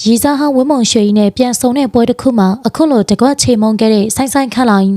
ရီစားဟောင်းဝင်းမုံရွှေကြီးနဲ့ပြန်ဆုံတဲ့ပွဲတစ်ခုမှာအခုလိုတကွက်ချေမုန်းခဲ့တဲ့ဆိုင်းဆိုင်းခက်လိုက်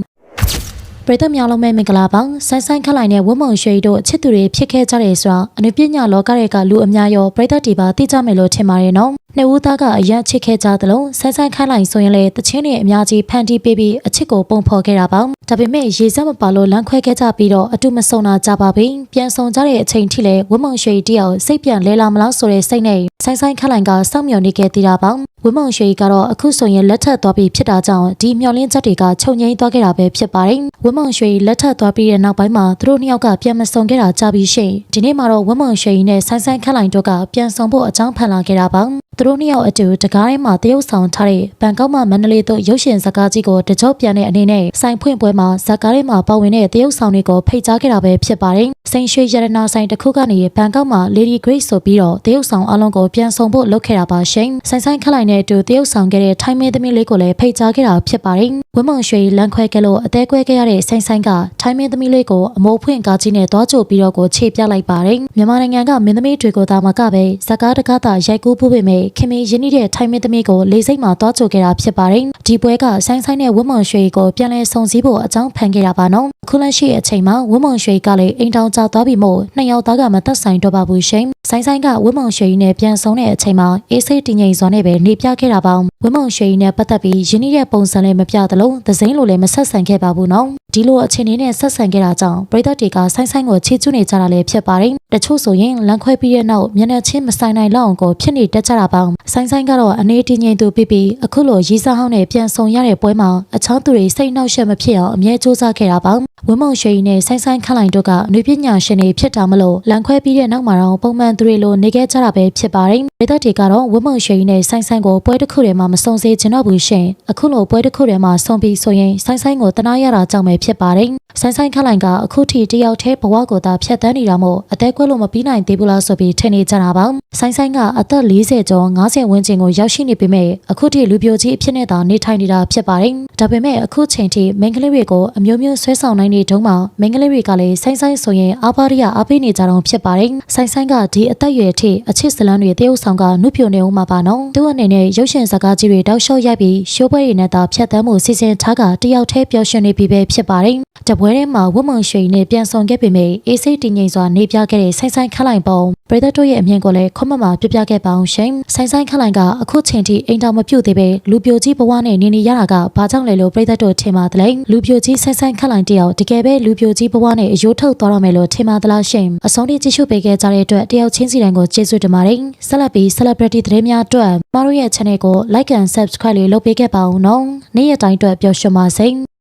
ပရိသတ်များလုံးပဲမင်္ဂလာပါဆိုင်းဆိုင်းခက်လိုက်နဲ့ဝင်းမုံရွှေကြီးတို့အချစ်သူတွေဖြစ်ခဲ့ကြတယ်ဆိုတာအနုပညာလောကတွေကလူအများရောပရိသတ်တွေပါသိကြမယ်လို့ထင်ပါတယ်နော် နှစ်ဦးသားကအရန်ချစ်ခဲ့ကြသလိုဆိုင်းဆိုင်းခက်လိုက်ဆိုရင်လေတချင်းတွေအများကြီးဖန်တီးပေးပြီးအချစ်ကိုပုံဖော်ခဲ့တာပါဒါပေမဲ့ရေစက်မပါလို့လမ်းခွဲခဲ့ကြပြီးတော့အတူမဆုံတာကြပါပြီပြန်ဆုံကြတဲ့အချိန်ထိလေဝင်းမုံရွှေကြီးတယောက်စိတ်ပြန်လဲလာမလားဆိုတဲ့စိတ်နဲ့ဆိုင်းဆိုင်းခက်လိုက်ကစောင့်မျှော်နေခဲ့သေးတာပါဝင်းမုံရွှေကြီးကတော့အခုဆိုရင်လက်ထပ်သွားပြီးဖြစ်တာကြောင့်ဒီမျှော်လင့်ချက်တွေကချုပ်ငိမ့်သွားခဲ့တာပဲဖြစ်ပါတယ်ဝင်းမုံရွှေကြီးလက်ထပ်သွားပြီးတဲ့နောက်ပိုင်းမှာသူတို့နှစ်ယောက်ကပြန်မဆုံခဲ့တာကြပြီးရှိဒီနေ့မှာတော့ဝင်းမုံရွှေကြီးနဲ့ဆိုင်းဆိုင်းခက်လိုင်တို့ကပြန်ဆုံဖို့အကြောင်းဖန်လာခဲ့တာပါသူတို့နှစ်ယောက်အတူတကားထဲမှာတရုတ်ဆောင်ထားတဲ့ဘန်ကောက်မှမန္တလေးသို့ရုပ်ရှင်ဇာတ်ကားကြီးကိုတကြောပြန်တဲ့အနေနဲ့ဆိုင်ဖွင့်ပွဲမှာဇာတ်ကားထဲမှာပါဝင်တဲ့တရုတ်ဆောင်တွေကိုဖိတ်ကြားခဲ့တာပဲဖြစ်ပါတယ်။ စိန်ရွှေရတနာဆိုင်တစ်ခုကနေဘန်ကောက်မှာ Lady Grace ဆိုပြီးတော့တရုတ်ဆောင်အလုံးကိုပြန်ဆောင်ဖို့လုပ်ခဲ့တာပါရှင်။ဆိုင်ဆိုင်ခက်လိုက်တဲ့အတူတရုတ်ဆောင်ခဲ့တဲ့ထိုင်းမဲသမီးလေးကိုလည်းဖိတ်ကြားခဲ့တာဖြစ်ပါတယ်။ဝင်းမုံရွှေလမ်းခွဲခဲ့လို့အသေးကွဲခဲ့ရတဲ့ဆိုင်ဆိုင်ကထိုင်းမဲသမီးလေးကိုအမိုးဖွင့်ကားကြီးနဲ့တွားကြိုပြီးတော့ကိုခြေပြလိုက်ပါတယ်။မြန်မာနိုင်ငံကမင်းသမီးတွေကိုသာမကပဲဇာတ်ကားတကားသာရိုက်ကူးဖို့ပေမဲ့ခင်မင်းရင်းနှီးတဲ့ထိုင်းမင်းသမီးကိုလေစိတ်မှာတွားကြိုခဲ့တာဖြစ်ပါတယ်။ဒီပွဲကဆိုင်းဆိုင်းနဲ့ဝင်းမုံရွှေကိုပြန်လဲဆုံစည်းဖို့အကြောင်းဖန်ခဲ့တာပါနော်။ခုလက်ရှိအချိန်မှာဝင်းမုံရွှေကလည်းအိမ်တောင်ကျသွားပြီမို့နှစ်ယောက်သားကမသက်ဆိုင်တော့ပါဘူးရှင်။ဆိုင်းဆိုင်းကဝင်းမုံရွှေနဲ့ပြန်ဆုံတဲ့အချိန်မှာအေးစိတ်တည်ငြိမ်စွာနဲ့ပဲနေပြခဲ့တာပါ။ဝင်းမုံရွှေနဲ့ပတ်သက်ပြီးရင်းနှီးတဲ့ပုံစံလည်းမပြသလိုသစိမ်းလိုလည်းမဆက်ဆံခဲ့ပါဘူးနော်။ ဒီလိုအခြေအနေနဲ့ဆက်ဆံခဲ့တာကြောင့်ပရိသတ်တွေကဆိုင်းဆိုင်းကိုချီးကျူးနေကြတာလည်းဖြစ်ပါတယ်။တချို့ဆိုရင်လမ်းခွဲပြီးတဲ့နောက်မျက်နှာချင်းမဆိုင်နိုင်လောက်အောင်ကိုဖြစ်နေတတ်ကြတာပါ။ဆိုင်းဆိုင်းကတော့အနေတည်ငြိမ်သူပြီးပြီးအခုလိုရီစားဟောင်းနဲ့ပြန်ဆုံရတဲ့ပွဲမှာအချောင်းသူတွေစိတ်နှောက်ယှက်မဖြစ်အောင်အမြဲစူးစမ်းခဲ့တာပါ။ဝင်းမုံရွှေကြီးနဲ့ဆိုင်းဆိုင်းခန့်လိုက်တို့ကအနုပညာရှင်တွေဖြစ်တာမလို့လမ်းခွဲပြီးတဲ့နောက်မှာတော့ပုံမှန်သူတွေလိုနေခဲ့ကြတာပဲဖြစ်ပါတယ်။ဒေသတွေကတော့ဝင်းမုံရွှေကြီးနဲ့ဆိုင်းဆိုင်းကိုပွဲတစ်ခုထဲမှာမဆုံစေချင်တော့ဘူးရှင်။အခုလိုပွဲတစ်ခုထဲမှာဆုံပြီးဆိုရင်ဆိုင်းဆိုင်းကိုတနာရတာကြောင့်ပဲဖြစ်ပါတယ်။ ဆိုင်းဆိုင်းခန့်လိုက်ကအခုထိတယောက်တည်းဘဝကိုသာဖြတ်တန်းနေတာမို့အသက်ကွဲလို့မပြီးနိုင်သေးဘူးလားဆိုပြီးထင်နေကြတာပါ။ဆိုင်းဆိုင်းကအသက်40ကျော်50ဝန်းကျင်ကိုရောက်ရှိနေပေမဲ့အခုထိလူပြိုကြီးအဖြစ်နဲ့သာနေထိုင်နေတာဖြစ်ပါတယ်။ဒါပေမဲ့အခုချိန်ထိမိန်းကလေးတွေကိုအမျိုးမျိုးဆွဲဆောင်နိုင်နေတုန်းမှာမိန်းကလေးတွေကလည်းဆိုင်းဆိုင်းဆိုရင်အာပါရိယအားပေးနေကြတော့ဖြစ်ပါတယ်။ဆိုင်းဆိုင်းကဒီအသက်အရွယ်ထိအချစ်စလန်းတွေတရုပ်ဆောင်ကနှုတ်ပြနေအောင်မှာပါနော်။သူ့အနေနဲ့ရုပ်ရှင်ဇာတ်ကားကြီးတွေတောက်လျှောက်ရိုက်ပြီးရှိုးပွဲတွေနဲ့သာဖြတ်သန်းမှုစီစဉ်ထားကတယောက်တည်းပျော်ရွှင်နေပြီပဲဖြစ်ပါတယ်။တပွဲထဲမှာဝတ်မုံရွှေနဲ့ပြန်ဆောင်ခဲ့ပေမဲ့အေးစိတ်တည်ငြိမ်စွာနေပြခဲ့တဲ့ဆိုင်းဆိုင်းခက်လိုက်ပုံပရိသတ်တို့ရဲ့အမြင်ကိုလည်းခွတ်မမှာပြပြခဲ့ပါအောင်ရှင်။ဆိုင်းဆိုင်းခက်လိုက်ကအခုချိန်ထိအိမ်တော်မပြုတ်သေးပဲလူပြိုကြီးဘဝနဲ့နေနေရတာကဘာကြောင့်လဲလို့ပရိသတ်တို့ထင်ပါသလဲ။လူပြိုကြီးဆိုင်းဆိုင်းခက်လိုက်တယောက်တကယ်ပဲလူပြိုကြီးဘဝနဲ့အယိုးထုတ်သွားတော့မယ်လို့ထင်ပါသလားရှင်။အဆုံးထိကြည့်ရှုပေးခဲ့ကြတဲ့အတွက်တယောက်ချင်းစီတိုင်းကိုကျေးဇူးတင်ပါတယ်။ဆက်လက်ပြီး celebrity သတင်းများအတွက်မတို့ရဲ့ channel ကို like and subscribe လေးလုပ်ပေးခဲ့ပါဦးနော်။နေ့ရက်တိုင်းအတွက်ပျော်ရွှင်ပါစေ။